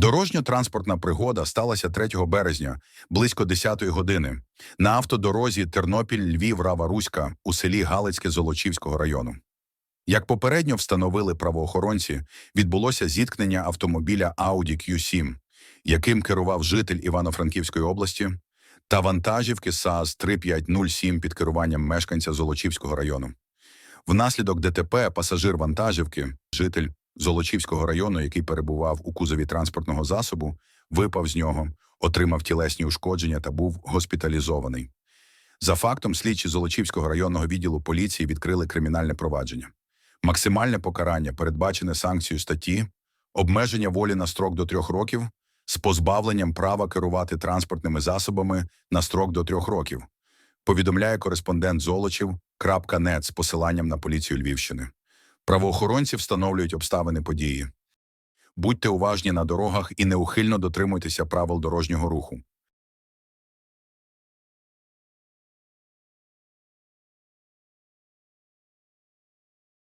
Дорожньо-транспортна пригода сталася 3 березня близько 10-ї години на автодорозі Тернопіль-Львів-Рава-Руська у селі Галицьке Золочівського району. Як попередньо встановили правоохоронці, відбулося зіткнення автомобіля Audi Q7, яким керував житель Івано-Франківської області, та вантажівки САЗ 3507 під керуванням мешканця Золочівського району. Внаслідок ДТП пасажир вантажівки, житель Золочівського району, який перебував у кузові транспортного засобу, випав з нього, отримав тілесні ушкодження та був госпіталізований. За фактом, слідчі Золочівського районного відділу поліції відкрили кримінальне провадження. Максимальне покарання передбачене санкцією статті обмеження волі на строк до трьох років з позбавленням права керувати транспортними засобами на строк до трьох років. Повідомляє кореспондент Золочів.нет з посиланням на поліцію Львівщини. Правоохоронці встановлюють обставини події. Будьте уважні на дорогах і неухильно дотримуйтеся правил дорожнього руху.